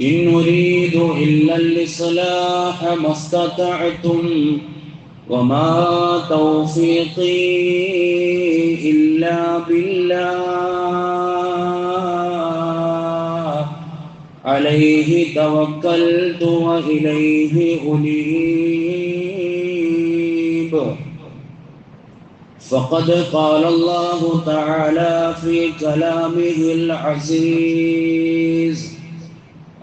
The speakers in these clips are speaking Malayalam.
إن أريد إلا الإصلاح ما استطعتم وما توفيقي إلا بالله. عليه توكلت وإليه أنيب. فقد قال الله تعالى في كلامه العزيز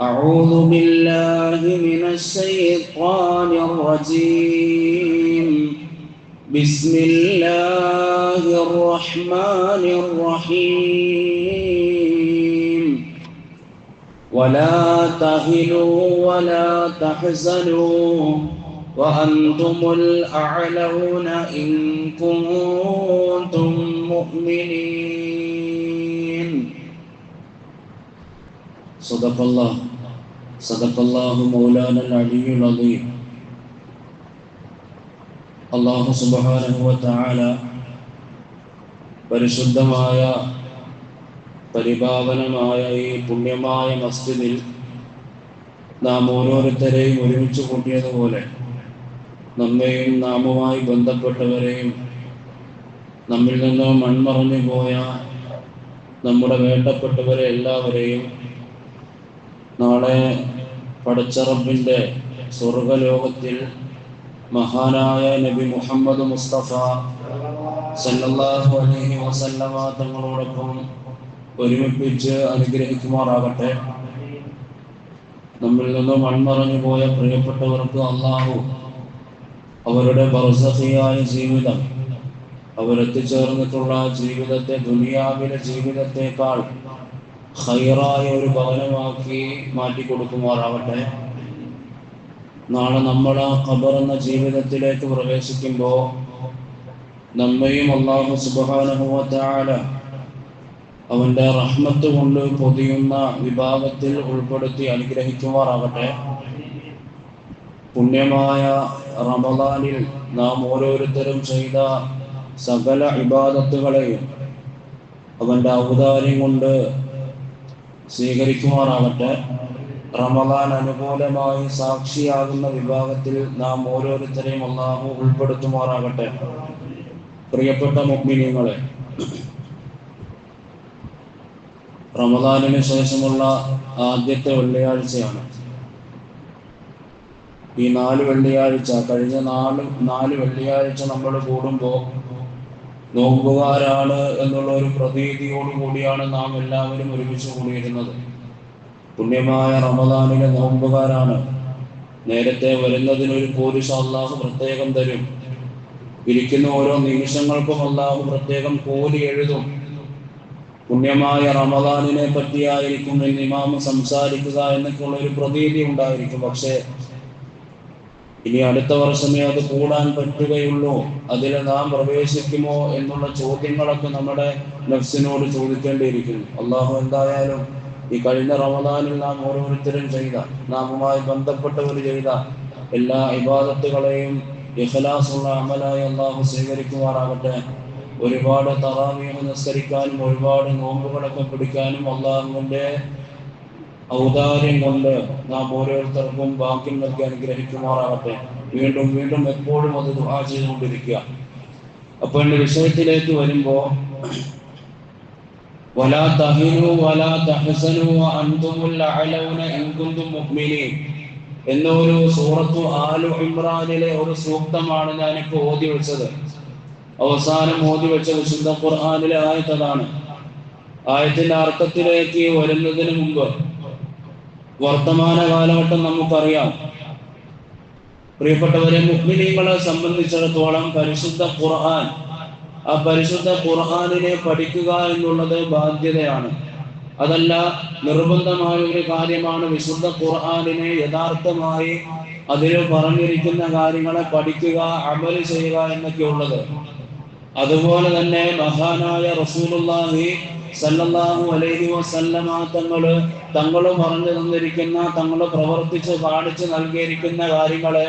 أعوذ بالله من الشيطان الرجيم. بسم الله الرحمن الرحيم. ولا تهنوا ولا تحزنوا وأنتم الأعلون إن كنتم مؤمنين. صدق الله. صدق الله مولانا العلي العظيم അള്ളാഹു സുബാനുഭവത്തായ പരിശുദ്ധമായ പരിപാവനമായ ഈ പുണ്യമായ മസ്ജിദിൽ നാം ഓരോരുത്തരെയും ഒരുമിച്ച് കൂട്ടിയതുപോലെ നമ്മെയും നാമുമായി ബന്ധപ്പെട്ടവരെയും നമ്മിൽ നിന്ന് മൺമറഞ്ഞു പോയ നമ്മുടെ വേണ്ടപ്പെട്ടവരെ എല്ലാവരെയും നാളെ പടച്ചറബിന്റെ സ്വർഗലോകത്തിൽ മഹാനായ നബി മുഹമ്മദ് മുസ്തഫ സല്ലല്ലാഹു അലൈഹി വസല്ലമ തങ്ങളോടൊപ്പം ഒരുമിപ്പിച്ച് അനുഗ്രഹിക്കുമാറാകട്ടെ. നമ്മിൽ നിന്ന് മൺമറഞ്ഞു പോയ പ്രിയപ്പെട്ടവർക്ക് അള്ളാഹു അവരുടെ ബർസഹിയായ ജീവിതം അവരെത്തിച്ചേർന്നിട്ടുള്ള ജീവിതത്തെ ദുനിയാവിലെ ജീവിതത്തെക്കാൾ ഹൈറായ ഒരു ഭവനമാക്കി മാറ്റി കൊടുക്കുമാറാവട്ടെ. നാളെ നമ്മൾ ആ ഖബർ എന്ന ജീവിതത്തിലേക്ക് പ്രവേശിക്കുമ്പോൾ നമ്മയും അള്ളാഹു സുബാനുഭവത്താല അവന്റെ റഹ്മത്ത് കൊണ്ട് പൊതിയുന്ന വിഭാഗത്തിൽ ഉൾപ്പെടുത്തി അനുഗ്രഹിക്കുമാറാവട്ടെ. പുണ്യമായ റമദാനിൽ നാം ഓരോരുത്തരും ചെയ്ത സകല ഇബാദത്തുകളെയും അവന്റെ ഔദാര്യം കൊണ്ട് സ്വീകരിക്കുമാറാകട്ടെ റമദാൻ അനുകൂലമായി സാക്ഷിയാകുന്ന വിഭാഗത്തിൽ നാം ഓരോരുത്തരെയും അള്ളാഹു ഉൾപ്പെടുത്തുമാറാകട്ടെ. പ്രിയപ്പെട്ട മുഗ്മിനിയങ്ങളെ റമദാനിന് ശേഷമുള്ള ആദ്യത്തെ വെള്ളിയാഴ്ചയാണ്. ഈ നാല് വെള്ളിയാഴ്ച കഴിഞ്ഞ നാല് നാല് വെള്ളിയാഴ്ച നമ്മൾ കൂടുമ്പോൾ നോമ്പുകാരാണ് എന്നുള്ള ഒരു പ്രതീതിയോടു കൂടിയാണ് നാം എല്ലാവരും ഒരുമിച്ച് കൂടിയിരുന്നത്. പുണ്യമായ റമദാനിലെ നോമ്പുകാരാണ്. നേരത്തെ വരുന്നതിന് ഒരു പോലീസ് അള്ളാഹു പ്രത്യേകം തരും. ഇരിക്കുന്ന ഓരോ നിമിഷങ്ങൾക്കും അള്ളാഹു പ്രത്യേകം കോലി എഴുതും. പുണ്യമായ റമദാനിനെ പറ്റിയായിരിക്കും എന്ന് ഇമാമ് സംസാരിക്കുക എന്നൊക്കെയുള്ള ഒരു പ്രതീതി ഉണ്ടായിരിക്കും. പക്ഷേ ഇനി അടുത്ത വർഷമേ അത് കൂടാൻ പറ്റുകയുള്ളൂ. അതിൽ നാം പ്രവേശിക്കുമോ എന്നുള്ള ചോദ്യങ്ങളൊക്കെ നമ്മുടെ നഫ്സിനോട് ചോദിക്കേണ്ടിയിരിക്കുന്നു. അള്ളാഹു എന്തായാലും ഈ കഴിഞ്ഞ റമദാനിൽ നാം ഓരോരുത്തരും ചെയ്ത നാമുമായി ബന്ധപ്പെട്ടവർ ചെയ്ത എല്ലാ ഇബാദത്തുകളെയും ഇഖലാസുള്ള അമലായി അള്ളാഹു സ്വീകരിക്കുമാറാകട്ടെ. ഒരുപാട് തറാവീഹ് നിസ്കരിക്കാനും ഒരുപാട് നോമ്പുകളൊക്കെ പിടിക്കാനും അള്ളാഹുവിന്റെ ഔദാര്യം കൊണ്ട് നാം ഓരോരുത്തർക്കും ഭാഗ്യം നൽകി അനുഗ്രഹിക്കുമാറാകട്ടെ. വീണ്ടും വീണ്ടും എപ്പോഴും അത് ദുഹാ ചെയ്തുകൊണ്ടിരിക്കുക. അപ്പൊ എന്റെ വിഷയത്തിലേക്ക് വരുമ്പോ ഇൻ കുന്തും മുഅ്മിനീൻ. എന്നൊരു സൂറത്തു ആലു ഇമ്രാനിലെ ഒരു സൂക്തമാണ് ഞാൻ ഞാനിപ്പോ ഓതി വെച്ചത്. അവസാനം ഓതി വെച്ച വിശുദ്ധ ഖുർആനിലെ ആയത്തതാണ്. ആയത്തിന്റെ അർത്ഥത്തിലേക്ക് വരുന്നതിന് മുമ്പ് വർത്തമാന കാലഘട്ടം നമുക്കറിയാം. പ്രിയപ്പെട്ടവരെ മുഗ്മിനീങ്ങളെ സംബന്ധിച്ചിടത്തോളം പരിശുദ്ധ ഖുർആൻ ആ പരിശുദ്ധ ഖുർആനിനെ പഠിക്കുക എന്നുള്ളത് ബാധ്യതയാണ്. അതല്ല നിർബന്ധമായ ഒരു കാര്യമാണ് വിശുദ്ധ ഖുർആനിനെ യഥാർത്ഥമായി അതിൽ പറഞ്ഞിരിക്കുന്ന കാര്യങ്ങളെ പഠിക്കുക അമൽ ചെയ്യുക എന്നൊക്കെ ഉള്ളത് അതുപോലെ തന്നെ മഹാനായ റസൂലുള്ളാഹി സല്ലല്ലാഹു അലൈഹി വസല്ലമ തങ്ങൾ തങ്ങൾ പറഞ്ഞു തന്നിരിക്കുന്ന തങ്ങൾ പ്രവർത്തിച്ച് കാണിച്ചു നൽകിയിരിക്കുന്ന കാര്യങ്ങളെ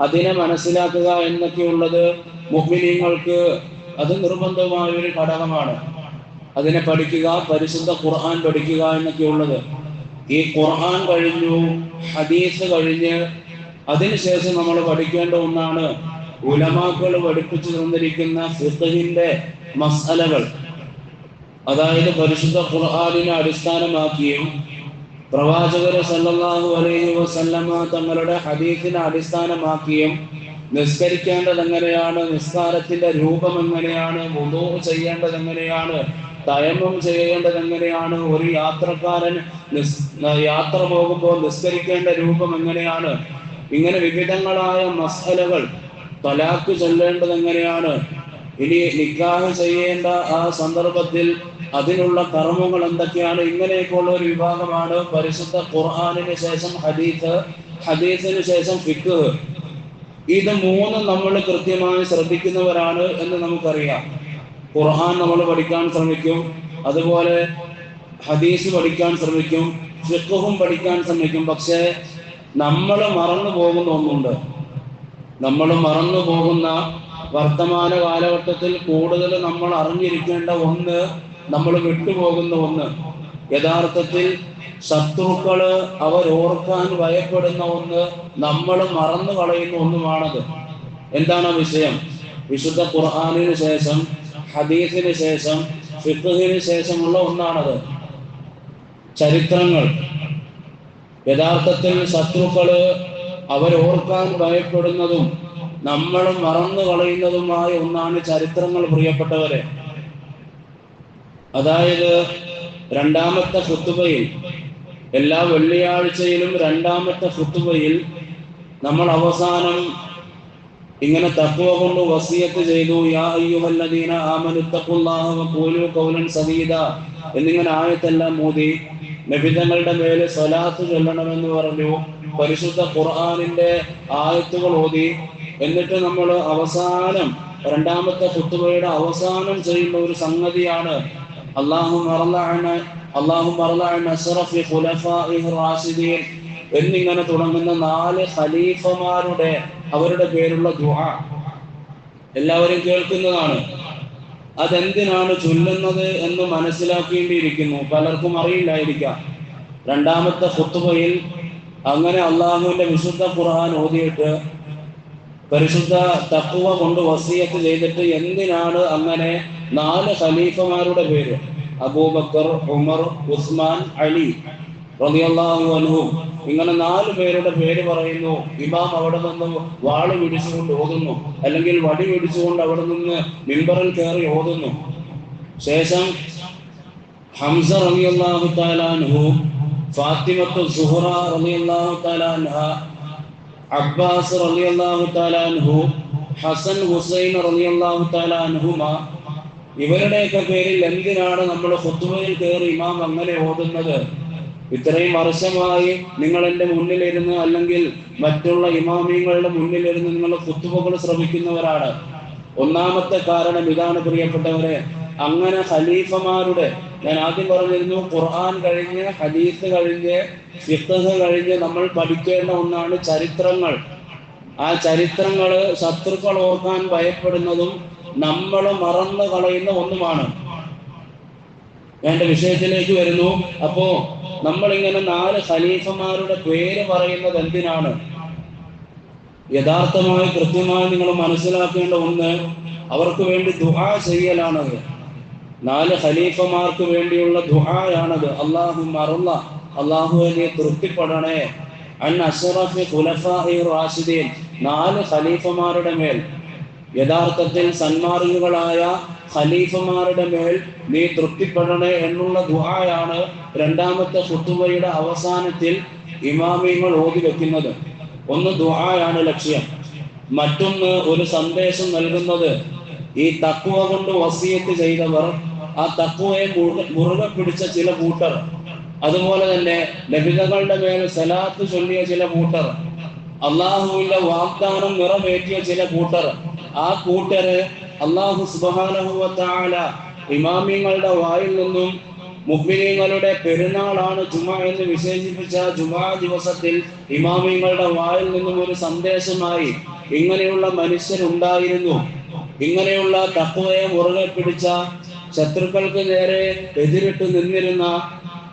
അതിനെ മനസ്സിലാക്കുക എന്നൊക്കെയുള്ളത് മുഹ്മിനീങ്ങൾക്ക് അത് നിർബന്ധമായ ഒരു ഘടകമാണ്. അതിനെ പഠിക്കുക പരിശുദ്ധ ഖുർആൻ പഠിക്കുക എന്നൊക്കെയുള്ളത്. ഈ ഖുർആൻ കഴിഞ്ഞു ഹദീസ് കഴിഞ്ഞ് അതിനുശേഷം നമ്മൾ പഠിക്കേണ്ട ഒന്നാണ് ഉലമാക്കൾ പഠിപ്പിച്ചു തന്നിരിക്കുന്ന ഫിഖഹിന്റെ മസലകൾ അതായത് പരിശുദ്ധ ഖുർആാനിനെ അടിസ്ഥാനമാക്കിയും പ്രവാചകർ സല്ലാഹു അലൈഹി വസല്ലമ തങ്ങളുടെ ഹദീഫിനെ അടിസ്ഥാനമാക്കിയും നിസ്കരിക്കേണ്ടത് എങ്ങനെയാണ് നിസ്കാരത്തിന്റെ രൂപം എങ്ങനെയാണ് മുതോ ചെയ്യേണ്ടത് എങ്ങനെയാണ് തയമം ചെയ്യേണ്ടത് എങ്ങനെയാണ് ഒരു യാത്രക്കാരൻ നിസ് യാത്ര പോകുമ്പോൾ നിസ്കരിക്കേണ്ട രൂപം എങ്ങനെയാണ് ഇങ്ങനെ വിവിധങ്ങളായ മസലകൾ തലാക്ക് ചൊല്ലേണ്ടത് എങ്ങനെയാണ് ഇനി നിക്കാഹ് ചെയ്യേണ്ട ആ സന്ദർഭത്തിൽ അതിനുള്ള കർമ്മങ്ങൾ എന്തൊക്കെയാണ്? ഇങ്ങനെയൊക്കെയുള്ള ഒരു വിഭാഗമാണ് പരിശുദ്ധ ഖുർആാനിന് ശേഷം ഹദീസ് ഹദീസിന് ശേഷം ഫിഖ്. ഇത് മൂന്നും നമ്മൾ കൃത്യമായി ശ്രദ്ധിക്കുന്നവരാണ് എന്ന് നമുക്കറിയാം. ഖുർആൻ നമ്മൾ പഠിക്കാൻ ശ്രമിക്കും അതുപോലെ ഹദീസ് പഠിക്കാൻ ശ്രമിക്കും ഫിഖും പഠിക്കാൻ ശ്രമിക്കും. പക്ഷേ നമ്മൾ മറന്നു പോകുന്ന ഒന്നുണ്ട്. നമ്മൾ മറന്നു പോകുന്ന വർത്തമാന കാലഘട്ടത്തിൽ കൂടുതൽ നമ്മൾ അറിഞ്ഞിരിക്കേണ്ട ഒന്ന് നമ്മൾ വിട്ടുപോകുന്ന ഒന്ന്. യഥാർത്ഥത്തിൽ ശത്രുക്കൾ അവർ ഓർക്കാൻ ഭയപ്പെടുന്ന ഒന്ന് നമ്മൾ മറന്നു കളയുന്ന ഒന്നുമാണത്. എന്താണ് ആ വിഷയം? വിശുദ്ധ ഖുർആാനിന് ശേഷം ഹദീസിന് ശേഷം ഫിഖിന് ശേഷമുള്ള ഒന്നാണത്. ചരിത്രങ്ങൾ. യഥാർത്ഥത്തിൽ ശത്രുക്കൾ അവരോർക്കാൻ ഭയപ്പെടുന്നതും നമ്മൾ മറന്നു കളയുന്നതുമായ ഒന്നാണ് ചരിത്രങ്ങൾ പ്രിയപ്പെട്ടവരെ. അതായത് രണ്ടാമത്തെ ഫുത്തുബയിൽ എല്ലാ വെള്ളിയാഴ്ചയിലും രണ്ടാമത്തെ ഫുത്തുബയിൽ നമ്മൾ അവസാനം ഇങ്ങനെ തക്കുവ കൊണ്ട് വസിയത്ത് ചെയ്തു യാ അയ്യുഹല്ലദീന ഖൗലൻ എന്നിങ്ങനെ ആയത്തെല്ലാം മോദി നബിതങ്ങളുടെ മേലെ സ്വലാത്ത് ചൊല്ലണമെന്ന് പറഞ്ഞു. പരിശുദ്ധ ഖുർആാനിന്റെ ആയത്തുകൾ ഓതി എന്നിട്ട് നമ്മൾ അവസാനം രണ്ടാമത്തെ കുത്തുബയുടെ അവസാനം ചെയ്യുന്ന ഒരു സംഗതിയാണ്. അള്ളാഹു അള്ളാഹു റാഷിദീൻ എന്നിങ്ങനെ തുടങ്ങുന്ന നാല് ഖലീഫമാരുടെ അവരുടെ പേരുള്ള ദുആ എല്ലാവരും കേൾക്കുന്നതാണ്. അതെന്തിനാണ് ചൊല്ലുന്നത് എന്ന് മനസ്സിലാക്കേണ്ടിയിരിക്കുന്നു. പലർക്കും അറിയില്ലായിരിക്കാം. രണ്ടാമത്തെ ഫുത്തുബയിൽ അങ്ങനെ അള്ളാഹുവിന്റെ വിശുദ്ധ ഖുർആൻ ഓതിയിട്ട് പരിശുദ്ധ തക്കുവ കൊണ്ട് വസീയത്ത് ചെയ്തിട്ട് എന്തിനാണ് അങ്ങനെ നാല് ഖലീഫമാരുടെ പേര്? അബൂബക്കർ ഉമർ ഉസ്മാൻ അലി ഇങ്ങനെ നാല് പേരുടെ പേര് പറയുന്നു. ഇമാം അവിടെ നിന്ന് വാൾ പിടിച്ചുകൊണ്ട് ഓതുന്നു. അല്ലെങ്കിൽ വടി പിടിച്ചുകൊണ്ട് അവിടെ നിന്ന് മിമ്പറിൽ കയറി ഓതുന്നു. ശേഷം ഹംസ റളിയല്ലാഹു തആലാൻഹു ഫാത്തിമത്തു സുഹറ തആലാൻഹ അബ്ബാസ് റളിയല്ലാഹു താലാൻഹു ഹസൻ ഹുസൈൻ റളിയല്ലാഹു താലാൻഹുമ ഇവരുടെയൊക്കെ പേരിൽ എന്തിനാണ് നമ്മൾ ഖുത്ബയിൽ കയറി ഇമാം അങ്ങനെ ഓതുന്നത്? ഇത്രയും വർഷമായി നിങ്ങൾ എന്റെ മുന്നിലിരുന്ന് അല്ലെങ്കിൽ മറ്റുള്ള ഇമാമിയങ്ങളുടെ മുന്നിലിരുന്ന് നിങ്ങൾ കുത്തുവകൾ ശ്രമിക്കുന്നവരാണ്. ഒന്നാമത്തെ കാരണം ഇതാണ് പ്രിയപ്പെട്ടവരെ അങ്ങനെ ഖലീഫമാരുടെ ഞാൻ ആദ്യം പറഞ്ഞിരുന്നു ഖുർആൻ കഴിഞ്ഞ് ഹദീസ് കഴിഞ്ഞ് ഫിഖ് കഴിഞ്ഞ് നമ്മൾ പഠിക്കേണ്ട ഒന്നാണ് ചരിത്രങ്ങൾ. ആ ചരിത്രങ്ങൾ ശത്രുക്കൾ ഓർക്കാൻ ഭയപ്പെടുന്നതും നമ്മൾ മറന്നു കളയുന്ന ഒന്നുമാണ്. വേണ്ട വിഷയത്തിലേക്ക് വരുന്നു. അപ്പോ നമ്മൾ ഇങ്ങനെ നാല് ഖലീഫമാരുടെ പേര് പറയുന്നത് എന്തിനാണ്? യഥാർത്ഥമായി കൃത്യമായി നിങ്ങൾ മനസ്സിലാക്കേണ്ട ഒന്ന് അവർക്ക് വേണ്ടി ദുആ ചെയ്യലാണത് നാല് ഖലീഫമാർക്ക് വേണ്ടിയുള്ള ദുഹായാണത് അള്ളാഹു മറുള്ള അള്ളാഹുവിനെ തൃപ്തിപ്പെടണേ. അൻ അഷറഫ് ഖുലഫാഇ റാഷിദീൻ. നാല് ഖലീഫമാരുടെ മേൽ. യഥാർത്ഥത്തിൽ സന്മാർഗുകളായ ഖലീഫമാരുടെ മേൽ നീ തൃപ്തിപ്പെടണേ എന്നുള്ള ദുആയാണ് രണ്ടാമത്തെ ഖുത്തുബയുടെ അവസാനത്തിൽ ഇമാമിങ്ങൾ ഓതി വെക്കുന്നത്. ഒന്ന് ദുഹായാണ് ലക്ഷ്യം. മറ്റൊന്ന് ഒരു സന്ദേശം നൽകുന്നത്. ഈ തക്കുവ കൊണ്ട് വസീയത്ത് ചെയ്തവർ ആ തക്കുവയെ മുറുകെ പിടിച്ച ചില കൂട്ടർ. അതുപോലെ തന്നെ ലഭിതകളുടെ മേൽ സലാത്ത് ചൊല്ലിയ ചില കൂട്ടർ. അള്ളാഹുവിന്റെ വാഗ്ദാനം നിറവേറ്റിയ ചില കൂട്ടർ. ആ കൂട്ടര് അള്ളാഹു സുബാനഹുല ഇമാമിങ്ങളുടെ വായിൽ നിന്നും മുഹ്മിനീങ്ങളുടെ പെരുന്നാളാണ് ജുമ എന്ന് വിശേഷിപ്പിച്ച ജുമാ ദിവസത്തിൽ ഇമാമിങ്ങളുടെ വായിൽ നിന്നും ഒരു സന്ദേശമായി ഇങ്ങനെയുള്ള മനുഷ്യരുണ്ടായിരുന്നു. ഇങ്ങനെയുള്ള തത്വയെ മുറുകെ പിടിച്ച ശത്രുക്കൾക്ക് നേരെ എതിരിട്ട് നിന്നിരുന്ന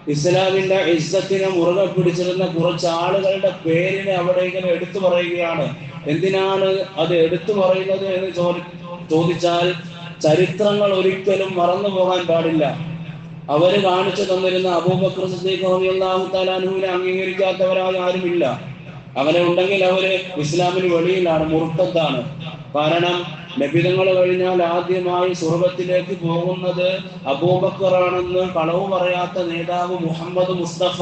ഇസ്ലാമിന്റെ ഇസ്സത്തിനെ മുറുകെ പിടിച്ചിരുന്ന കുറച്ച് ആളുകളുടെ പേരിനെ അവിടെ ഇങ്ങനെ എടുത്തു പറയുകയാണ്. എന്തിനാണ് അത് എടുത്തു പറയുന്നത് എന്ന് ചോദിച്ചാൽ ചരിത്രങ്ങൾ ഒരിക്കലും മറന്നു പോകാൻ പാടില്ല. അവർ കാണിച്ചു തന്നിരുന്ന അബൂബക്കർ സിദ്ദീഖ് അംഗീകരിക്കാത്തവരായി ആരുമില്ല. അങ്ങനെ ഉണ്ടെങ്കിൽ അവർ ഇസ്ലാമിന് വെളിയിലാണ് മുർത്തത്താണ് കാരണം നബിതങ്ങൾ കഴിഞ്ഞാൽ ആദ്യമായി സുഹൃത്തിലേക്ക് പോകുന്നത് അബൂബക്കറാണെന്ന് കളവ് പറയാത്ത നേതാവ് മുഹമ്മദ് മുസ്തഫ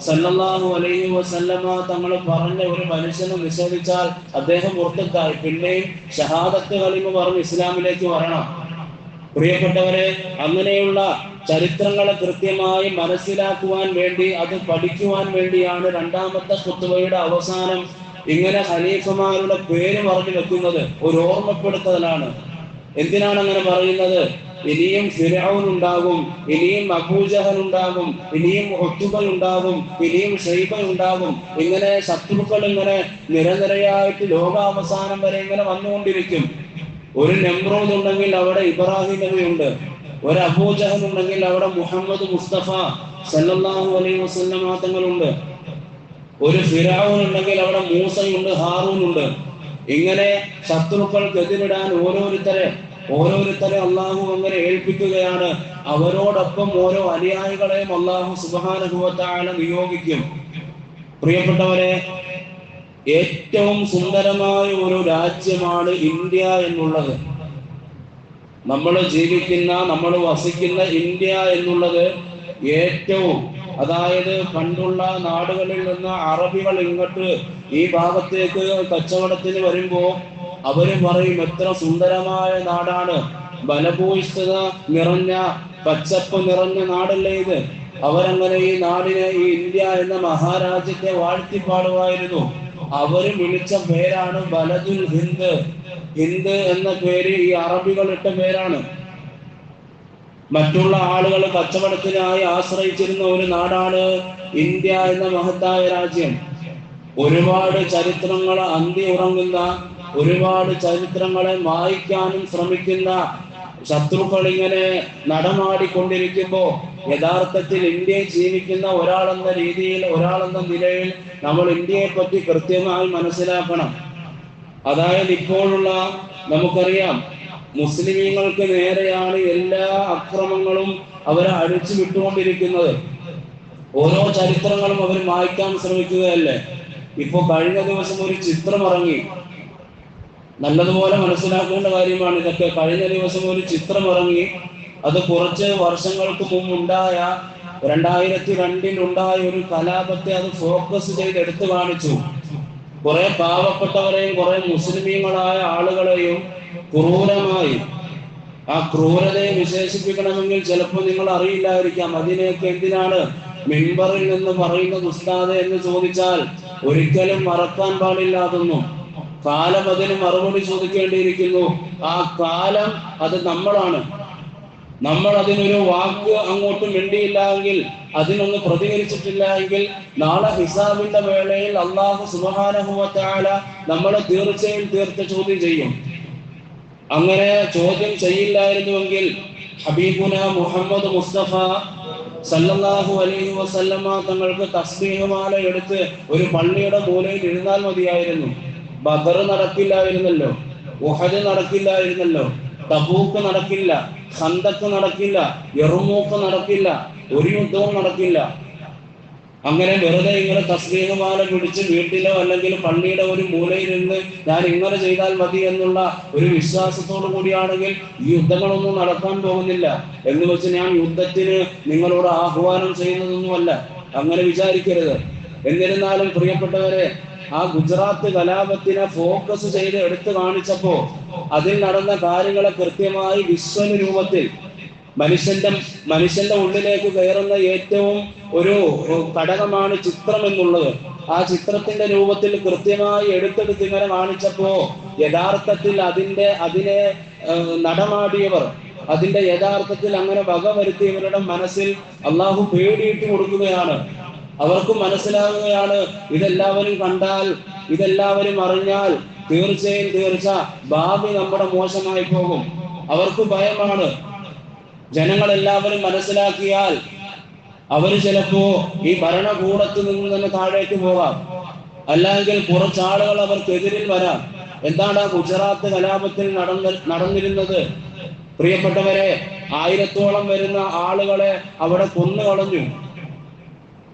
സല്ലല്ലാഹു അലൈഹി വസല്ലമ തങ്ങൾ പറഞ്ഞ ഒരു മനുഷ്യനെ നിഷേധിച്ചാൽ അദ്ദേഹം പുറത്തെത്തായി പിന്നെയും ഷഹാദത്ത് കളിമ പറഞ്ഞ് ഇസ്ലാമിലേക്ക് വരണം. പ്രിയപ്പെട്ടവരെ അങ്ങനെയുള്ള ചരിത്രങ്ങളെ കൃത്യമായി മനസ്സിലാക്കുവാൻ വേണ്ടി അത് പഠിക്കുവാൻ വേണ്ടിയാണ് രണ്ടാമത്തെ കുത്തുവയുടെ അവസാനം ഇങ്ങനെ ഖലീഫമാരുടെ പേര് പറഞ്ഞു വെക്കുന്നത് ഒരു ഓർമ്മപ്പെടുത്തലാണ്. എന്തിനാണ് അങ്ങനെ പറയുന്നത്? ഇനിയും ഫിറൌൻ ഉണ്ടാകും ഇനിയും അബൂജഹൽ ഉണ്ടാകും ഇനിയും ഒത്തുബ ഉണ്ടാകും ഇനിയും ഷൈബ ഉണ്ടാകും. ഇങ്ങനെ ശത്രുക്കൾ ഇങ്ങനെ നിരനിരയായിട്ട് ലോകാവസാനം വരെ ഇങ്ങനെ വന്നുകൊണ്ടിരിക്കും. ഒരു നെമ്രോദ് ഉണ്ടെങ്കിൽ അവിടെ ഇബ്രാഹിം നബി ഉണ്ട്. ഒരു അബൂജഹൽ ഉണ്ടെങ്കിൽ അവിടെ മുഹമ്മദ് മുസ്തഫ സല്ലാഹു അലൈഹി വസല്ലമ തങ്ങളുണ്ട് ഒരു ഫിരാവൂൻ ഉണ്ടെങ്കിൽ അവിടെ മൂസയുണ്ട് ഹാറൂനുണ്ട്. ഇങ്ങനെ ശത്രുക്കൾക്ക് എതിരിടാൻ ഓരോരുത്തരെ ഓരോരുത്തരെ അള്ളാഹു അങ്ങനെ ഏൽപ്പിക്കുകയാണ്. അവരോടൊപ്പം ഓരോ അനുയായികളെയും അള്ളാഹു സുബാനുഭവത്തായ നിയോഗിക്കും. പ്രിയപ്പെട്ടവരെ ഏറ്റവും സുന്ദരമായ ഒരു രാജ്യമാണ് ഇന്ത്യ എന്നുള്ളത്. നമ്മൾ ജീവിക്കുന്ന നമ്മൾ വസിക്കുന്ന ഇന്ത്യ എന്നുള്ളത് ഏറ്റവും അതായത് പണ്ടുള്ള നാടുകളിൽ നിന്ന് അറബികൾ ഇങ്ങോട്ട് ഈ ഭാഗത്തേക്ക് കച്ചവടത്തിന് വരുമ്പോ അവർ പറയും എത്ര സുന്ദരമായ നാടാണ്. ബലഭൂയിഷ്ഠത നിറഞ്ഞ പച്ചപ്പ് നിറഞ്ഞ നാടല്ലേ ഇത്? അവരങ്ങനെ ഈ നാടിനെ ഈ ഇന്ത്യ എന്ന മഹാരാജ്യത്തെ വാഴ്ത്തിപ്പാടുമായിരുന്നു. അവർ വിളിച്ച പേരാണ് ബലദുൽ ഹിന്ദ്. ഹിന്ദ് എന്ന പേര് ഈ അറബികൾ ഇട്ട പേരാണ്. മറ്റുള്ള ആളുകൾ കച്ചവടത്തിനായി ആശ്രയിച്ചിരുന്ന ഒരു നാടാണ് ഇന്ത്യ എന്ന മഹത്തായ രാജ്യം. ഒരുപാട് ചരിത്രങ്ങൾ അന്തി ഉറങ്ങുന്ന ഒരുപാട് ചരിത്രങ്ങളെ വായിക്കാനും ശ്രമിക്കുന്ന ശത്രുക്കൾ ഇങ്ങനെ നടമാടിക്കൊണ്ടിരിക്കുമ്പോ യഥാർത്ഥത്തിൽ ഇന്ത്യയിൽ ജീവിക്കുന്ന ഒരാളെന്ന രീതിയിൽ ഒരാളെന്ന നിലയിൽ നമ്മൾ ഇന്ത്യയെ പറ്റി കൃത്യമായി മനസ്സിലാക്കണം. അതായത് ഇപ്പോഴുള്ള നമുക്കറിയാം മുസ്ലിമീങ്ങൾക്ക് നേരെയാണ് എല്ലാ അക്രമങ്ങളും അവരെ അഴിച്ചു വിട്ടുകൊണ്ടിരിക്കുന്നത്. ഓരോ ചരിത്രങ്ങളും അവർ മായ്ക്കാൻ ശ്രമിക്കുകയല്ലേ? ഇപ്പൊ കഴിഞ്ഞ ദിവസം ഒരു ചിത്രം ഇറങ്ങി. നല്ലതുപോലെ മനസ്സിലാക്കേണ്ട കാര്യമാണ് ഇതൊക്കെ. കഴിഞ്ഞ ദിവസം ഒരു ചിത്രം ഇറങ്ങി. അത് കുറച്ച് വർഷങ്ങൾക്ക് മുമ്പ് ഉണ്ടായ രണ്ടായിരത്തി രണ്ടിൽ ഉണ്ടായ ഒരു കലാപത്തെ അത് ഫോക്കസ് ചെയ്ത് എടുത്തു കാണിച്ചു. കുറെ പാവപ്പെട്ടവരെയും കുറെ മുസ്ലിമീങ്ങളായ ആളുകളെയും ക്രൂരമായി. ആ ക്രൂരതയെ വിശേഷിപ്പിക്കണമെങ്കിൽ ചിലപ്പോൾ നിങ്ങൾ അറിയില്ലായിരിക്കാം. അതിനെയൊക്കെ എന്തിനാണ് മെമ്പറിൽ നിന്ന് പറയുന്നത് ഉസ്താദ് എന്ന് ചോദിച്ചാൽ ഒരിക്കലും മറക്കാൻ പാടില്ലാതൊന്നും കാലം അതിന് മറുപടി ചോദിക്കേണ്ടിയിരിക്കുന്നു. ആ കാലം അത് നമ്മളാണ്. നമ്മൾ അതിനൊരു വാക്ക് അങ്ങോട്ട് മിണ്ടിയില്ല എങ്കിൽ അതിനൊന്ന് പ്രതികരിച്ചിട്ടില്ല എങ്കിൽ നാളെ ഹിസാബിന്റെ വേളയിൽ അള്ളാഹു സുബാനഹുവത്താല നമ്മളെ തീർച്ചയായും തീർത്ത് ചോദ്യം ചെയ്യും. അങ്ങനെ ചോദ്യം ചെയ്യില്ലായിരുന്നുവെങ്കിൽ ഹബീബുന മുഹമ്മദ് മുസ്തഫ സല്ലല്ലാഹു അലൈഹി വസല്ലമ തങ്ങൾക്ക് തസ്മീഹമാല എടുത്ത് ഒരു പള്ളിയുടെ മൂലയിൽ ഇരുന്നാൽ മതിയായിരുന്നു. ബദർ നടക്കില്ലായിരുന്നല്ലോ. ഉഹദ് നടക്കില്ലായിരുന്നല്ലോ. തബൂക്ക് നടക്കില്ല സന്തക്ക് നടക്കില്ല എറുമൂക്ക് നടക്കില്ല ഒരു യുദ്ധവും നടക്കില്ല. അങ്ങനെ വെറുതെ ഇങ്ങനെ തസ്ലീഹമാല പിടിച്ച് വീട്ടിലോ അല്ലെങ്കിൽ പള്ളിയുടെ ഒരു മൂലയിൽ നിന്ന് ഞാൻ ഇങ്ങനെ ചെയ്താൽ മതി എന്നുള്ള ഒരു വിശ്വാസത്തോടു കൂടിയാണെങ്കിൽ ഈ യുദ്ധങ്ങളൊന്നും നടക്കാൻ പോകുന്നില്ല എന്ന് വെച്ച് ഞാൻ യുദ്ധത്തിന് നിങ്ങളോട് ആഹ്വാനം ചെയ്യുന്നതൊന്നുമല്ല. അങ്ങനെ വിചാരിക്കരുത്. എന്നിരുന്നാലും പ്രിയപ്പെട്ടവരെ ആ ഗുജറാത്ത് കലാപത്തിനെ ഫോക്കസ് ചെയ്ത് എടുത്തു കാണിച്ചപ്പോ അതിൽ നടന്ന കാര്യങ്ങളെ കൃത്യമായി വിശ്വന രൂപത്തിൽ മനുഷ്യന്റെ മനുഷ്യന്റെ ഉള്ളിലേക്ക് കയറുന്ന ഏറ്റവും ഒരു ഘടകമാണ് ചിത്രം എന്നുള്ളത്. ആ ചിത്രത്തിന്റെ രൂപത്തിൽ കൃത്യമായി എടുത്തെടുത്ത് ഇങ്ങനെ കാണിച്ചപ്പോ യഥാർത്ഥത്തിൽ അതിന്റെ അതിനെ നടമാടിയവർ അതിന്റെ യഥാർത്ഥത്തിൽ അങ്ങനെ വക വരുത്തിയവരുടെ മനസ്സിൽ അള്ളാഹു പേടിയിട്ട് കൊടുക്കുകയാണ്. അവർക്ക് മനസ്സിലാവുകയാണ് ഇതെല്ലാവരും കണ്ടാൽ ഇതെല്ലാവരും അറിഞ്ഞാൽ തീർച്ചയായും തീർച്ച. ഭാവി നമ്മുടെ മോശമായി പോകും. അവർക്ക് ഭയമാണ്. ജനങ്ങൾ എല്ലാവരും മനസ്സിലാക്കിയാൽ അവർ ചിലപ്പോ ഈ ഭരണകൂടത്തിൽ നിന്ന് തന്നെ താഴേക്ക് പോകാം. അല്ലെങ്കിൽ കുറച്ചാളുകൾ അവർക്കെതിരിൽ വരാം. എന്താണ് ആ ഗുജറാത്ത് കലാപത്തിൽ നടന്ന നടന്നിരുന്നത്? പ്രിയപ്പെട്ടവരെ ആയിരത്തോളം വരുന്ന ആളുകളെ അവിടെ കൊന്നു കളഞ്ഞു.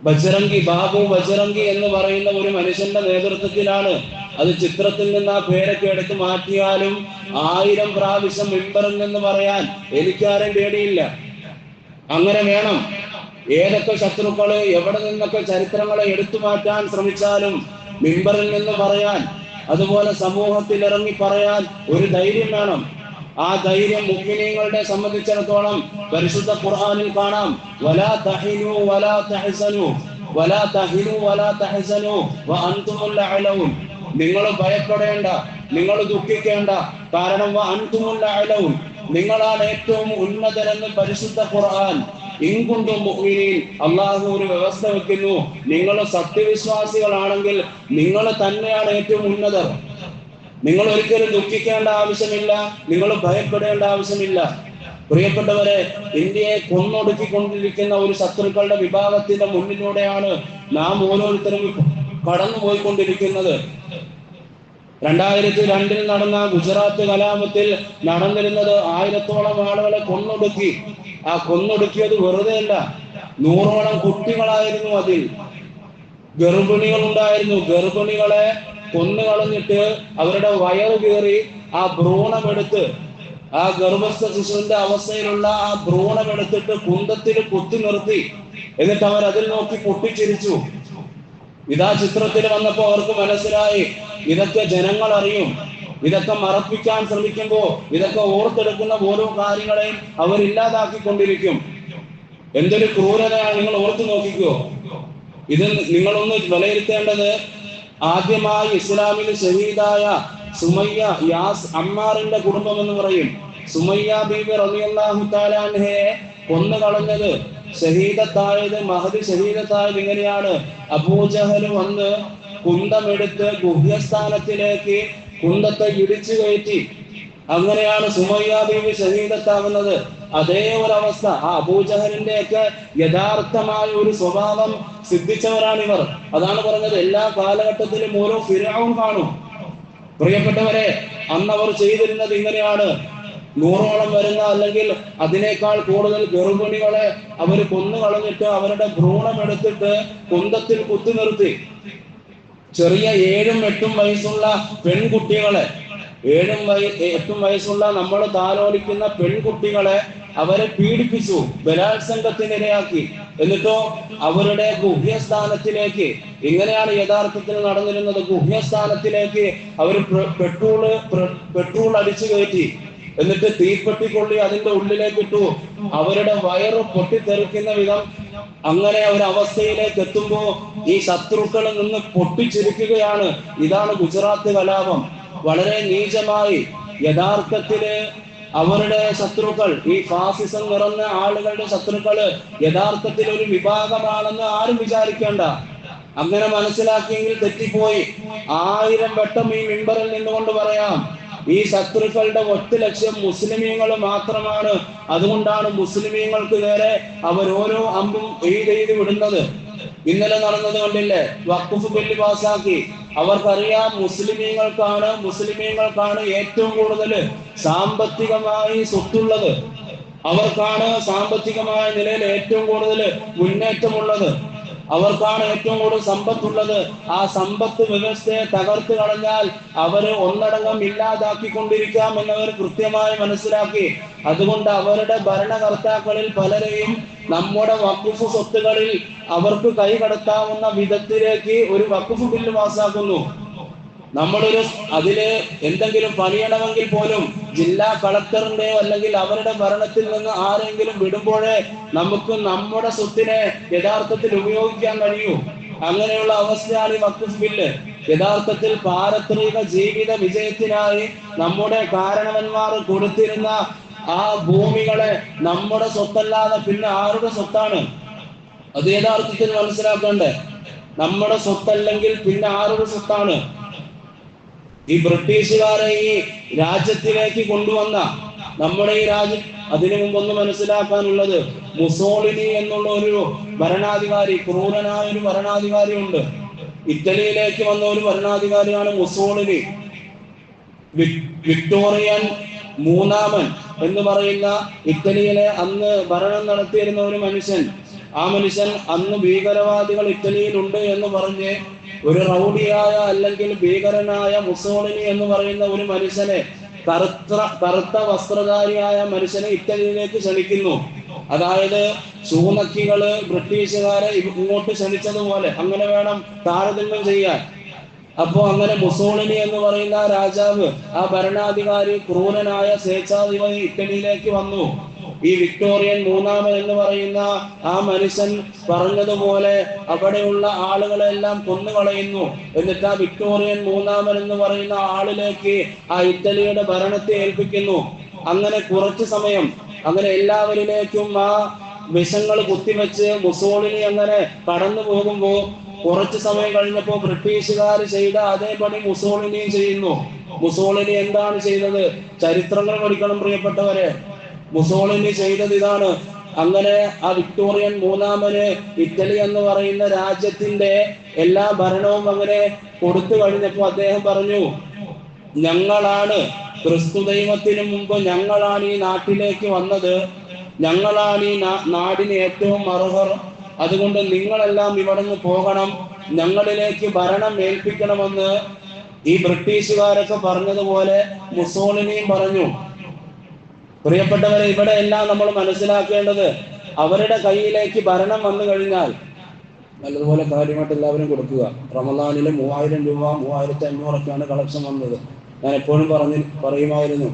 ബജറംഗി ബാബു ബജറംഗി എന്ന് പറയുന്ന ഒരു മനുഷ്യന്റെ നേതൃത്വത്തിലാണ് അത് ചിത്രത്തിൽ നിന്ന് ആ പേരൊക്കെ എടുത്ത് മാറ്റിയാലും ആയിരം പ്രാവശ്യം മിമ്പറിൽ നിന്ന് പറയാൻ എനിക്കാരും പേടിയില്ല. അങ്ങനെ വേണം. ഏതൊക്കെ ശത്രുക്കൾ എവിടെ നിന്നൊക്കെ ചരിത്രങ്ങളെ എടുത്തു മാറ്റാൻ ശ്രമിച്ചാലും മിമ്പറിൽ നിന്ന് പറയാൻ അതുപോലെ സമൂഹത്തിൽ ഇറങ്ങി പറയാൻ ഒരു ധൈര്യം വേണം. ആ ധൈര്യം മുഗ്മിനീങ്ങളുടെ സംബന്ധിച്ചിടത്തോളം പരിശുദ്ധ ഖുർഹാനിൽ കാണാം. വലാ തഹിനു വലാ തഹസനു വലാ തഹിനു വലാ തഹസനു വ അൻതുമുൽ അലൗൻ നിങ്ങൾ ഭയപ്പെടേണ്ട നിങ്ങൾ ദുഃഖിക്കേണ്ട. കാരണം വ അൻതുമുൽ അലൗൻ നിങ്ങളാണ് ഏറ്റവും ഉന്നതരെന്ന് പരിശുദ്ധ ഖുർആൻ. മുഅ്മിനീൻ അള്ളാഹു ഒരു വ്യവസ്ഥ വെക്കുന്നു. നിങ്ങൾ സത്യവിശ്വാസികളാണെങ്കിൽ നിങ്ങൾ തന്നെയാണ് ഏറ്റവും ഉന്നതർ. നിങ്ങൾ ഒരിക്കലും ദുഃഖിക്കേണ്ട ആവശ്യമില്ല നിങ്ങൾ ഭയപ്പെടേണ്ട ആവശ്യമില്ല. പ്രിയപ്പെട്ടവരെ ഇന്ത്യയെ കൊന്നൊടുക്കിക്കൊണ്ടിരിക്കുന്ന ഒരു ശത്രുക്കളുടെ വിഭാഗത്തിന്റെ മുന്നിലൂടെയാണ് നാം ഓരോരുത്തരും കടന്നുപോയിക്കൊണ്ടിരിക്കുന്നത്. രണ്ടായിരത്തി രണ്ടിൽ നടന്ന ഗുജറാത്ത് കലാപത്തിൽ നടന്നിരുന്നത് ആയിരത്തോളം ആളുകളെ കൊന്നൊടുക്കി. ആ കൊന്നൊടുക്കിയത് വെറുതെ അല്ല നൂറോളം കുട്ടികളായിരുന്നു അതിൽ. ഗർഭിണികൾ ഉണ്ടായിരുന്നു ഗർഭിണികളെ കൊന്നുകളഞ്ഞിട്ട് അവരുടെ വയറ് കീറി ആ ഭ്രൂണമെടുത്ത് ആ ഗർഭസ്ഥ ശിശുവിന്റെ അവസ്ഥയിലുള്ള ആ ഭ്രൂണമെടുത്തിട്ട് കുന്തത്തിൽ കുത്തി നിർത്തി. എന്നിട്ട് അവർ അതിൽ നോക്കി പൊട്ടിച്ചിരിച്ചു. ഇതാ ചിത്രത്തിൽ വന്നപ്പോ അവർക്ക് മനസ്സിലായി. ഇതൊക്കെ ജനങ്ങൾ അറിയും. ഇതൊക്കെ മറപ്പിക്കാൻ ശ്രമിക്കുമ്പോ ഇതൊക്കെ ഓർത്തെടുക്കുന്ന ഓരോ കാര്യങ്ങളെയും അവർ ഇല്ലാതാക്കിക്കൊണ്ടിരിക്കും. എന്തൊരു ക്രൂരതയാണ് നിങ്ങൾ ഓർത്തു നോക്കിക്കോ. ഇത് നിങ്ങളൊന്ന് വിലയിരുത്തേണ്ടത് ആദ്യമായി ഇസ്ലാമിൽ ഷഹീദായ സുമയ്യ യാസ് അമ്മാറിന്റെ കുടുംബം എന്ന് പറയും. സുമയ്യ ബീബി താലാൻഹയെ കൊന്നു കളഞ്ഞത് ഷഹീദത്തായത് മഹദി ഷഹീദത്തായത് ഇങ്ങനെയാണ്. അബൂജഹൽ വന്ന് കുന്തമെടുത്ത് ഗുഹ്യസ്ഥാനത്തിലേക്ക് കുന്തത്തെ ഇടിച്ചു കയറ്റി. അങ്ങനെയാണ് സുമയ്യ ബീവി ഷഹീദത്താകുന്നത് അതേ ഒരു അവസ്ഥ ആ അബൂജഹലിന്റെ ഒക്കെ യഥാർത്ഥമായ ഒരു സ്വഭാവം സിദ്ധിച്ചവരാണിവർ. അതാണ് പറഞ്ഞത് എല്ലാ കാലഘട്ടത്തിലും ഓരോ ഫിരാവും കാണും. പ്രിയപ്പെട്ടവരെ അന്ന് അവർ ചെയ്തിരുന്നത് ഇങ്ങനെയാണ്. നൂറോളം വരുന്ന അല്ലെങ്കിൽ അതിനേക്കാൾ കൂടുതൽ ഗർഭിണികളെ അവർ കൊന്നു കളഞ്ഞിട്ട് അവരുടെ ഭ്രൂണം എടുത്തിട്ട് കുന്തത്തിൽ കുത്തി നിർത്തി. ചെറിയ ഏഴും എട്ടും വയസ്സുള്ള പെൺകുട്ടികളെ ഏഴും വയ എട്ടും വയസ്സുള്ള നമ്മൾ താലോലിക്കുന്ന പെൺകുട്ടികളെ അവരെ പീഡിപ്പിച്ചു ബലാത്സംഗത്തിനിരയാക്കി. എന്നിട്ടോ അവരുടെ ഗുഹ്യസ്ഥാനത്തിലേക്ക് ഇങ്ങനെയാണ് യഥാർത്ഥത്തിൽ നടന്നിരുന്നത്. ഗുഹ്യസ്ഥാനത്തിലേക്ക് അവർ പെട്രോൾ പെട്രോൾ അടിച്ചു കയറ്റി. എന്നിട്ട് തീപ്പെട്ടി കൊള്ളി അതിന്റെ ഉള്ളിലേക്ക് ഇട്ടു. അവരുടെ വയറ് പൊട്ടിത്തെറിക്കുന്ന വിധം അങ്ങനെ ഒരു അവസ്ഥയിലേക്ക് എത്തുമ്പോ ഈ ശത്രുക്കൾ നിന്ന് പൊട്ടിച്ചിരിക്കുകയാണ്. ഇതാണ് ഗുജറാത്ത് കലാപം. വളരെ നീചമായി യഥാർത്ഥത്തിൽ അവരുടെ ശത്രുക്കൾ ഈ ഫാസിസം നിറഞ്ഞ ആളുകളുടെ ശത്രുക്കൾ യഥാർത്ഥത്തിൽ ഒരു വിഭാഗമാണെന്ന് ആരും വിചാരിക്കേണ്ട. അങ്ങനെ മനസ്സിലാക്കിയെങ്കിൽ തെറ്റിപ്പോയി. ആയിരം വട്ടം ഈ മിമ്പറിൽ നിന്നുകൊണ്ട് പറയാം. ഈ ശത്രുക്കളുടെ ഒറ്റ ലക്ഷ്യം മുസ്ലിമീങ്ങൾ മാത്രമാണ്. അതുകൊണ്ടാണ് മുസ്ലിമീങ്ങൾക്ക് നേരെ അവർ ഓരോ അമ്പും എയ്തെയ്ത് വിടുന്നത്. ഇന്നലെ നടന്നത് കണ്ടില്ലേ? വഖഫ് ബില്ല് പാസാക്കി. അവർക്കറിയാം മുസ്ലിമീങ്ങൾക്കാണ് മുസ്ലിമീങ്ങൾക്കാണ് ഏറ്റവും കൂടുതൽ സാമ്പത്തികമായി സ്വത്തുള്ളത്. അവർക്കാണ് സാമ്പത്തികമായ നിലയിൽ ഏറ്റവും കൂടുതൽ മുന്നേറ്റമുള്ളത്. അവർക്കാണ് ഏറ്റവും കൂടുതൽ സമ്പത്തുള്ളത്. ആ സമ്പത്ത് വ്യവസ്ഥയെ തകർത്തു കളഞ്ഞാൽ അവർ ഒന്നടങ്കം ഇല്ലാതാക്കിക്കൊണ്ടിരിക്കാം എന്നവർ കൃത്യമായി മനസ്സിലാക്കി. അതുകൊണ്ട് അവരുടെ ഭരണകർത്താക്കളിൽ പലരെയും നമ്മുടെ വക്കുഫ് സ്വത്തുകളിൽ അവർക്ക് കൈകടത്താവുന്ന വിധത്തിലേക്ക് ഒരു വക്കുഫ് ബില്ല് പാസ്സാക്കുന്നു നമ്മളൊരു അതിൽ എന്തെങ്കിലും പണിയണമെങ്കിൽ പോലും ജില്ലാ കളക്ടറിന്റെയോ അല്ലെങ്കിൽ അവരുടെ ഭരണത്തിൽ നിന്ന് ആരെങ്കിലും വിടുമ്പോഴേ നമുക്ക് നമ്മുടെ സ്വത്തിനെ യഥാർത്ഥത്തിൽ ഉപയോഗിക്കാൻ കഴിയൂ. അങ്ങനെയുള്ള അവസ്ഥയാണ് ഈ വക്കഫ് ബില്ല്. യഥാർത്ഥത്തിൽ പാരത്രിക ജീവിത വിജയത്തിനായി നമ്മുടെ കാരണവന്മാർ കൊടുത്തിരുന്ന ആ ഭൂമികളെ നമ്മുടെ സ്വത്തല്ലാതെ പിന്നെ ആരുടെ സ്വത്താണ്? അത് യഥാർത്ഥത്തിൽ മനസ്സിലാക്കണ്ടേ. നമ്മുടെ സ്വത്തല്ലെങ്കിൽ പിന്നെ ആരുടെ സ്വത്താണ്? ഈ ബ്രിട്ടീഷുകാരെ ഈ രാജ്യത്തിലേക്ക് കൊണ്ടുവന്ന നമ്മുടെ ഈ രാജ്യം അതിനു മുമ്പ് ഒന്ന് മനസ്സിലാക്കാനുള്ളത് മുസോളിനി എന്നുള്ള ഒരു ഭരണാധികാരി ക്രൂരനായ ഒരു ഭരണാധികാരി ഉണ്ട്. ഇറ്റലിയിലേക്ക് വന്ന ഒരു ഭരണാധികാരിയാണ് മുസോളിനി. വിക്ടോറിയൻ മൂന്നാമൻ എന്ന് പറയുന്ന ഇറ്റലിയിലെ അന്ന് ഭരണം നടത്തിയിരുന്ന ഒരു മനുഷ്യൻ ആ മനുഷ്യൻ അന്ന് ഭീകരവാദികൾ ഇറ്റലിയിൽ ഉണ്ട് എന്ന് പറഞ്ഞ് ഒരു റൗഡിയായ അല്ലെങ്കിൽ ഭീകരനായ മുസോളിനി എന്ന് പറയുന്ന ഒരു മനുഷ്യനെ കറുത്ത കറുത്ത വസ്ത്രധാരിയായ മനുഷ്യനെ ഇറ്റലിയിലേക്ക് ക്ഷണിക്കുന്നു. അതായത് ശൂനക്കികൾ ബ്രിട്ടീഷുകാരെ ഇങ്ങോട്ട് ക്ഷണിച്ചതുപോലെ അങ്ങനെ വേണം താരതമ്യം ചെയ്യാൻ. അപ്പോ അങ്ങനെ മുസോളിനി എന്ന് പറയുന്ന രാജാവ് ആ ഭരണാധികാരി ക്രൂരനായ സ്വേച്ഛാധിപതി ഇറ്റലിയിലേക്ക് വന്നു. ഈ വിക്ടോറിയൻ മൂന്നാമൻ എന്ന് പറയുന്ന ആ മനുഷ്യൻ പറഞ്ഞതുപോലെ അവിടെയുള്ള ആളുകളെല്ലാം കൊന്നുകളയുന്നു. എന്നിട്ട് ആ വിക്ടോറിയൻ മൂന്നാമൻ എന്ന് പറയുന്ന ആളിലേക്ക് ആ ഇറ്റലിയുടെ ഭരണത്തെ ഏൽപ്പിക്കുന്നു. അങ്ങനെ കുറച്ചു സമയം അങ്ങനെ എല്ലാവരിലേക്കും ആ വിഷങ്ങൾ കുത്തിവെച്ച് മുസോളിനി അങ്ങനെ കടന്നു പോകുമ്പോ കുറച്ചു സമയം കഴിഞ്ഞപ്പോ ബ്രിട്ടീഷുകാർ ചെയ്ത അതേ പണി മുസോളിനിയും ചെയ്യുന്നു. മുസോളിനി എന്താണ് ചെയ്തത്? ചരിത്രങ്ങൾ പഠിക്കണം പ്രിയപ്പെട്ടവരെ. മുസോളിനി ചെയ്തത് ഇതാണ്. അങ്ങനെ ആ വിക്ടോറിയൻ മൂന്നാമന് ഇറ്റലി എന്ന് പറയുന്ന രാജ്യത്തിന്റെ എല്ലാ ഭരണവും അങ്ങനെ കൊടുത്തു കഴിഞ്ഞപ്പോ അദ്ദേഹം പറഞ്ഞു ഞങ്ങളാണ് ക്രിസ്തു ദൈവത്തിന് മുമ്പ് ഞങ്ങളാണ് ഈ നാട്ടിലേക്ക് വന്നത്. ഞങ്ങളാണ് ഈ നാടിന് ഏറ്റവും അർഹർ അതുകൊണ്ട് നിങ്ങളെല്ലാം ഇവിടെ നിന്ന് പോകണം ഞങ്ങളിലേക്ക് ഭരണം ഏൽപ്പിക്കണമെന്ന് ഈ ബ്രിട്ടീഷുകാരൊക്കെ പറഞ്ഞതുപോലെ മുസോളിനിയും പറഞ്ഞു. പ്രിയപ്പെട്ടവരെ ഇവിടെ എല്ലാം നമ്മൾ മനസ്സിലാക്കേണ്ടത് അവരുടെ കയ്യിലേക്ക് ഭരണം വന്നു കഴിഞ്ഞാൽ നല്ലതുപോലെ കാര്യമായിട്ട് എല്ലാവരും കൊടുക്കുക. റമദാനിൽ മൂവായിരം രൂപ മൂവായിരത്തി അഞ്ഞൂറൊക്കെയാണ് കളക്ഷൻ വന്നത്. ഞാൻ എപ്പോഴും പറഞ്ഞു പറയുമായിരുന്നു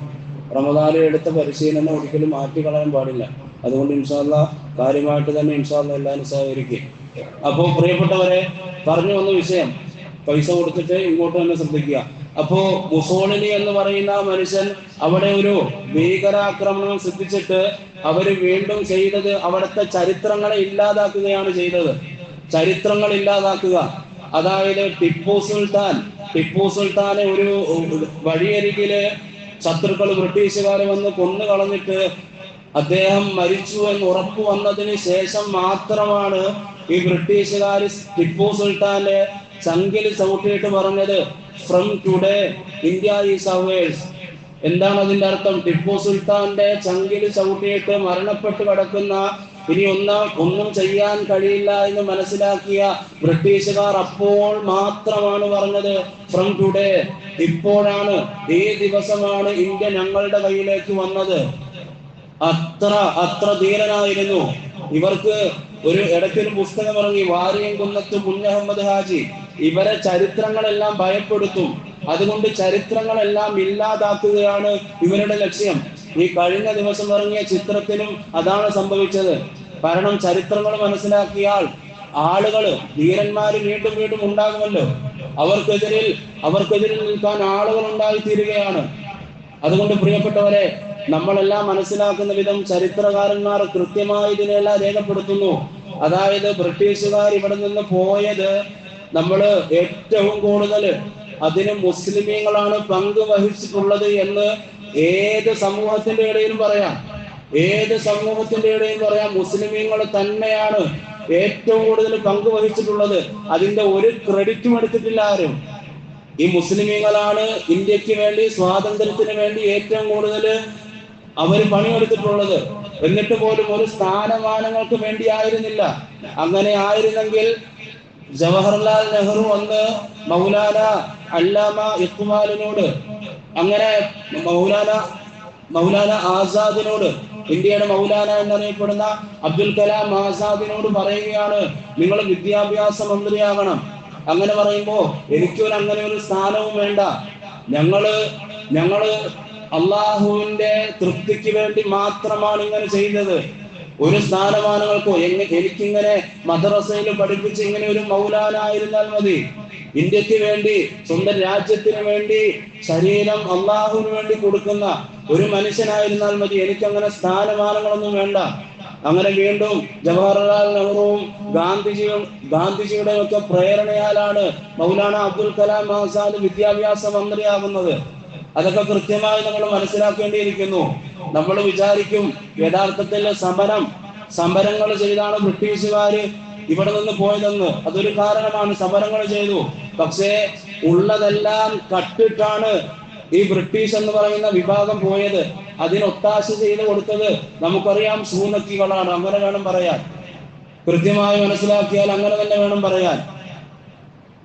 റമദാനിൽ എടുത്ത പരിശീലനം ഒരിക്കലും മാറ്റി കളയാൻ പാടില്ല. അതുകൊണ്ട് ഇൻഷാല്ല കാര്യമായിട്ട് തന്നെ ഇൻഷാല്ല എല്ലാവരും സഹകരിക്കുക അപ്പോൾ പ്രിയപ്പെട്ടവരെ പറഞ്ഞു വന്ന വിഷയം പൈസ കൊടുത്തിട്ട് ഇങ്ങോട്ട് തന്നെ ശ്രദ്ധിക്കുക. അപ്പോ മുസോളിനി എന്ന് പറയുന്ന മനുഷ്യൻ അവിടെ ഒരു ഭീകരാക്രമണം ശ്രദ്ധിച്ചിട്ട് അവർ വീണ്ടും ചെയ്തത് അവിടുത്തെ ചരിത്രങ്ങളെ ഇല്ലാതാക്കുകയാണ് ചെയ്തത്. ചരിത്രങ്ങൾ ഇല്ലാതാക്കുക. അതായത് ടിപ്പു സുൽത്താൻ ടിപ്പു സുൽത്താനെ ഒരു വഴിയരികിൽ ശത്രുക്കൾ ബ്രിട്ടീഷുകാരെ വന്ന് കൊന്നു കളഞ്ഞിട്ട് അദ്ദേഹം മരിച്ചു എന്ന് ഉറപ്പു വന്നതിന് ശേഷം മാത്രമാണ് ഈ ബ്രിട്ടീഷുകാർ ടിപ്പു സുൽത്താന്റെ ചങ്കിൽ ചവിട്ടിയിട്ട് പറഞ്ഞത് from today India is ours എന്താണ് അതിന്റെ അർത്ഥം? ടിപ്പു സുൽത്താന്റെ ചങ്കിൽ ചവിട്ടിയിട്ട് മരണപ്പെട്ട് കിടക്കുന്ന ഇനി ഒന്ന ഒന്നും ചെയ്യാൻ കഴിയില്ല എന്ന് മനസ്സിലാക്കിയ ബ്രിട്ടീഷുകാർ അപ്പോൾ മാത്രമാണ് പറഞ്ഞത് ഫ്രം ടുഡേ ഇപ്പോഴാണ് ഈ ദിവസമാണ് ഇന്ത്യ ഞങ്ങളുടെ കയ്യിലേക്ക് വന്നത്. അത്ര അത്ര ധീരനായിരുന്നു. ഇവർക്ക് ഒരു ഇടയ്ക്കൊരു പുസ്തകം ഇറങ്ങി വാരിയം കുന്നത്ത് മുന്നഹമ്മദ് ഹാജി. ഇവരെ ചരിത്രങ്ങളെല്ലാം ഭയപ്പെടുത്തും. അതുകൊണ്ട് ചരിത്രങ്ങളെല്ലാം ഇല്ലാതാക്കുകയാണ് ഇവരുടെ ലക്ഷ്യം. ഈ കഴിഞ്ഞ ദിവസം ഇറങ്ങിയ ചിത്രത്തിലും അതാണ് സംഭവിച്ചത്. കാരണം ചരിത്രങ്ങൾ മനസ്സിലാക്കിയാൽ ആളുകൾ ധീരന്മാര് വീണ്ടും വീണ്ടും ഉണ്ടാകുമല്ലോ. അവർക്കെതിരിൽ അവർക്കെതിരിൽ നിൽക്കാൻ ആളുകൾ ഉണ്ടായി തീരുകയാണ് അതുകൊണ്ട് പ്രിയപ്പെട്ടവരെ നമ്മളെല്ലാം മനസ്സിലാക്കുന്ന വിധം ചരിത്രകാരന്മാർ കൃത്യമായി ഇതിനെല്ലാം രേഖപ്പെടുത്തുന്നു. അതായത് ബ്രിട്ടീഷുകാർ ഇവിടെ നിന്ന് പോയത് നമ്മൾ ഏറ്റവും കൂടുതൽ അതിന് മുസ്ലിമീങ്ങളാണ് പങ്ക് വഹിച്ചിട്ടുള്ളത് എന്ന് ഏത് സമൂഹത്തിന്റെ ഇടയിലും പറയാം. ഏത് സമൂഹത്തിന്റെ ഇടയിലും പറയാം മുസ്ലിമീങ്ങൾ തന്നെയാണ് ഏറ്റവും കൂടുതൽ പങ്ക് വഹിച്ചിട്ടുള്ളത്. അതിന്റെ ഒരു ക്രെഡിറ്റും എടുത്തിട്ടില്ല ആരും. ഈ മുസ്ലിമീങ്ങളാണ് ഇന്ത്യയ്ക്ക് വേണ്ടി സ്വാതന്ത്ര്യത്തിന് വേണ്ടി ഏറ്റവും കൂടുതൽ അവർ പണിയെടുത്തിട്ടുള്ളത്. എന്നിട്ട് പോലും ഒരു സ്ഥാനമാനങ്ങൾക്ക് വേണ്ടി ആയിരുന്നില്ല അങ്ങനെ ആയിരുന്നെങ്കിൽ ജവഹർലാൽ നെഹ്റു വന്ന് മൗലാന അല്ലാമ ഇഖ്ബാലിനോട് അങ്ങനെ മൗലാന മൗലാന ആസാദിനോട് ഇന്ത്യയുടെ മൗലാന എന്നറിയപ്പെടുന്ന അബ്ദുൽ കലാം ആസാദിനോട് പറയുകയാണ് നിങ്ങൾ വിദ്യാഭ്യാസ മന്ത്രിയാകണം. അങ്ങനെ പറയുമ്പോ എനിക്കൊരു അങ്ങനെ ഒരു സ്ഥാനവും വേണ്ട. ഞങ്ങൾ ഞങ്ങൾ അള്ളാഹുവിന്റെ തൃപ്തിക്ക് വേണ്ടി മാത്രമാണ് ഇങ്ങനെ ചെയ്തത്. ഒരു സ്ഥാനമാനങ്ങൾക്കോ എങ്ങ എനിക്കിങ്ങനെ മദ്രസയിൽ പഠിപ്പിച്ച് ഇങ്ങനെ ഒരു മൗലാനായിരുന്നാൽ മതി. ഇന്ത്യയ്ക്ക് വേണ്ടി സ്വന്തം രാജ്യത്തിന് വേണ്ടി ശരീരം അള്ളാഹുവിന് വേണ്ടി കൊടുക്കുന്ന ഒരു മനുഷ്യനായിരുന്നാൽ മതി. എനിക്കങ്ങനെ സ്ഥാനമാനങ്ങളൊന്നും വേണ്ട. അങ്ങനെ വീണ്ടും ജവഹർലാൽ നെഹ്റുവും ഗാന്ധിജിയും ഗാന്ധിജിയുടെ ഒക്കെ പ്രേരണയാലാണ് മൗലാന അബ്ദുൽ കലാം ആസാദ് വിദ്യാഭ്യാസ മന്ത്രിയാകുന്നത് അതൊക്കെ കൃത്യമായി നമ്മൾ മനസ്സിലാക്കേണ്ടിയിരിക്കുന്നു. നമ്മൾ വിചാരിക്കും യഥാർത്ഥത്തിൽ സമരം സമരങ്ങൾ ചെയ്താണ് ബ്രിട്ടീഷുകാര് ഇവിടെ നിന്ന് പോയതെന്ന്. അതൊരു കാരണമാണ് സമരങ്ങൾ ചെയ്തു. പക്ഷേ ഉള്ളതെല്ലാം കട്ടിട്ടാണ് ഈ ബ്രിട്ടീഷ് എന്ന് പറയുന്ന വിഭാഗം പോയത് അതിനൊത്താശ ചെയ്ത് കൊടുത്തത് നമുക്കറിയാം സൂനക്കികളാണ്. അങ്ങനെ വേണം പറയാൻ. കൃത്യമായി മനസ്സിലാക്കിയാൽ അങ്ങനെ തന്നെ വേണം പറയാൻ.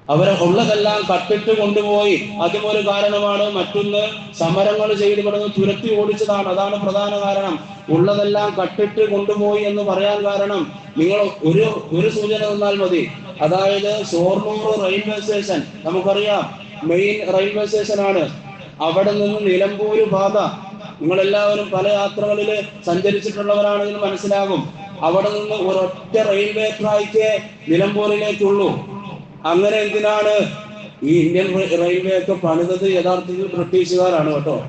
അവരെ ഉള്ളതെല്ലാം കട്ടിട്ട് കൊണ്ടുപോയി. അതും ഒരു കാരണമാണ്. മറ്റൊന്ന് സമരങ്ങൾ ചെയ്ത് ഇവിടുന്ന് തുരത്തി ഓടിച്ചതാണ്. അതാണ് പ്രധാന കാരണം. ഉള്ളതെല്ലാം കട്ടിട്ട് കൊണ്ടുപോയി എന്ന് പറയാൻ കാരണം നിങ്ങൾ ഒരു ഒരു സൂചന തന്നാൽ മതി. അതായത് ഷോർണൂർ റെയിൽവേ സ്റ്റേഷൻ. നമുക്കറിയാം. മെയിൻ റെയിൽവേ സ്റ്റേഷൻ ആണ് അവിടെ നിന്ന് നിലമ്പൂര് പാത. നിങ്ങളെല്ലാവരും പല യാത്രകളിൽ സഞ്ചരിച്ചിട്ടുള്ളവരാണെന്ന് മനസ്സിലാകും. അവിടെ നിന്ന് ഒരൊറ്റ റെയിൽവേ ട്രാക്ക് നിലമ്പൂരിലേക്കുള്ളൂ. അങ്ങനെ എന്തിനാണ് ഈ ഇന്ത്യൻ റെയിൽവേ ഒക്കെ പണിതത്? യഥാർത്ഥത്തിൽ ബ്രിട്ടീഷുകാരാണ് കേട്ടോ.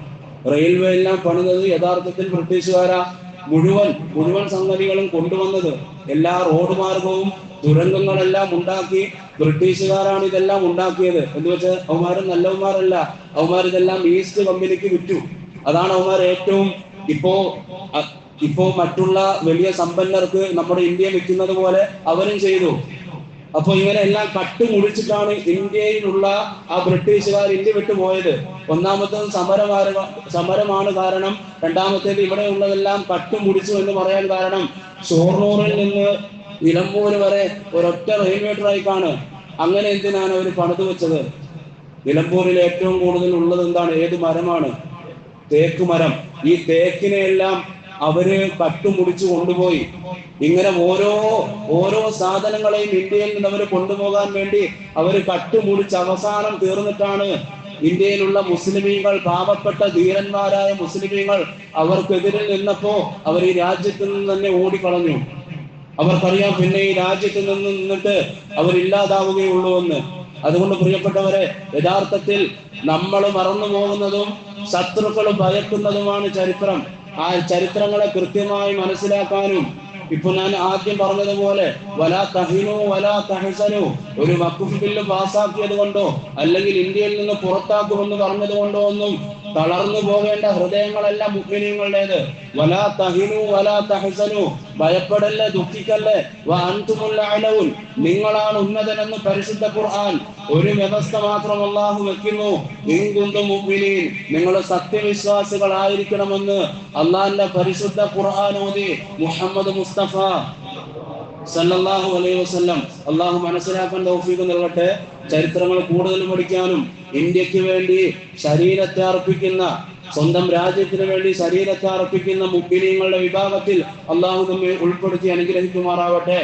റെയിൽവേ എല്ലാം പണിതത് യഥാർത്ഥത്തിൽ ബ്രിട്ടീഷുകാരാ. മുഴുവൻ മുഴുവൻ സംഗതികളും കൊണ്ടുവന്നത് എല്ലാ റോഡ് മാർഗവും തുരങ്കങ്ങളെല്ലാം ഉണ്ടാക്കി ബ്രിട്ടീഷുകാരാണ് ഇതെല്ലാം ഉണ്ടാക്കിയത്. എന്ന് വെച്ചാൽ അവന്മാര് നല്ലവന്മാരല്ല. അവന്മാർ ഇതെല്ലാം ഈസ്റ്റ് കമ്പനിക്ക് വിറ്റു. അതാണ് അവന്മാർ ഏറ്റവും ഇപ്പോ ഇപ്പോ മറ്റുള്ള വലിയ സമ്പന്നർക്ക് നമ്മുടെ ഇന്ത്യ വിൽക്കുന്നത് പോലെ അവരും ചെയ്തു. അപ്പൊ ഇവരെല്ലാം കട്ട് മുടിച്ചിട്ടാണ് ഇന്ത്യയിലുള്ള ആ ബ്രിട്ടീഷുകാർ ഇന്ത്യ വിട്ടു പോയത്. ഒന്നാമത്തെ സമരമാണ് സമരമാണ് കാരണം രണ്ടാമത്തേത് ഇവിടെ ഉള്ളതെല്ലാം കട്ട് മുടിച്ചു എന്ന് പറയാൻ കാരണം ഷോർണൂറിൽ നിന്ന് നിലമ്പൂർ വരെ ഒരൊറ്റ റെയിൽവേ ട്രാക്കാണ്. അങ്ങനെ എന്തിനാണ് അവർ പണിതു വെച്ചത്? നിലമ്പൂരിൽ ഏറ്റവും കൂടുതൽ ഉള്ളത് എന്താണ്? ഏത് മരമാണ്? തേക്ക് മരം. ഈ തേക്കിനെ എല്ലാം അവർ കട്ടുമുടിച്ചു കൊണ്ടുപോയി. ഇങ്ങനെ ഓരോ ഓരോ സാധനങ്ങളെയും ഇന്ത്യയിൽ നിന്ന് അവർ കൊണ്ടുപോകാൻ വേണ്ടി അവർ കട്ടുമുടിച്ച് അവസാനം തീർന്നിട്ടാണ് ഇന്ത്യയിലുള്ള മുസ്ലിമീങ്ങൾ പാവപ്പെട്ട ധീരന്മാരായ മുസ്ലിമീങ്ങൾ അവർക്കെതിരെ നിന്നപ്പോ അവർ ഈ രാജ്യത്ത് നിന്ന് തന്നെ ഓടിക്കളഞ്ഞു. അവർക്കറിയാം പിന്നെ ഈ രാജ്യത്ത് നിന്ന് നിന്നിട്ട് അവരില്ലാതാവുകയുള്ളൂ എന്ന്. അതുകൊണ്ട് പ്രിയപ്പെട്ടവരെ യഥാർത്ഥത്തിൽ നമ്മൾ മറന്നു പോകുന്നതും ശത്രുക്കൾ ഭയക്കുന്നതുമാണ് ചരിത്രം. ആ ചരിത്രങ്ങളെ കൃത്യമായി മനസ്സിലാക്കാനും ഇപ്പൊ ഞാൻ ആദ്യം പറഞ്ഞതുപോലെ വലാ തഹിനോ വലാ തഹസനോ. ഒരു വക്കുഫ് ബില്ല് പാസ്സാക്കിയത് കൊണ്ടോ അല്ലെങ്കിൽ ഇന്ത്യയിൽ നിന്ന് പുറത്താക്കുമെന്ന് പറഞ്ഞത് കൊണ്ടോ ഒന്നും തളർന്നു പോകേണ്ട ഹൃദയങ്ങളല്ല മുഗ്മിനിയങ്ങളുടേത്. വലാ തഹിനു വലാ തഹസനു. ഭയപ്പെടല്ലേ ദുഃഖിക്കല്ലേ? വ അൻതുമുൽ അലൗൻ നിങ്ങളാണ് ഉന്നതനെന്ന് പരിശുദ്ധ ഖുർആൻ. ഒരു വ്യവസ്ഥ മാത്രം അള്ളാഹു വെക്കുന്നു. മുഅ്മിനീൻ നിങ്ങൾ സത്യവിശ്വാസികളായിരിക്കണമെന്ന് അള്ളാഹിന്റെ പരിശുദ്ധ ഖുർആൻ മുഹമ്മദ് മുസ്തഫ. സല്ലല്ലാഹു അലൈഹി വസല്ലം. അള്ളാഹു മനസ്സിലാക്കാൻ തൗഫീഖ് നൽകട്ടെ. ചരിത്രങ്ങൾ കൂടുതൽ പഠിക്കാനും ഇന്ത്യയ്ക്ക് വേണ്ടി ശരീരത്തെ അർപ്പിക്കുന്ന സ്വന്തം രാജ്യത്തിന് വേണ്ടി ശരീരത്തെ അർപ്പിക്കുന്ന മുഗ്മിനീങ്ങളുടെ വിഭാഗത്തിൽ അള്ളാഹു നമ്മെ ഉൾപ്പെടുത്തി അനുഗ്രഹിക്കുമാറാവട്ടെ.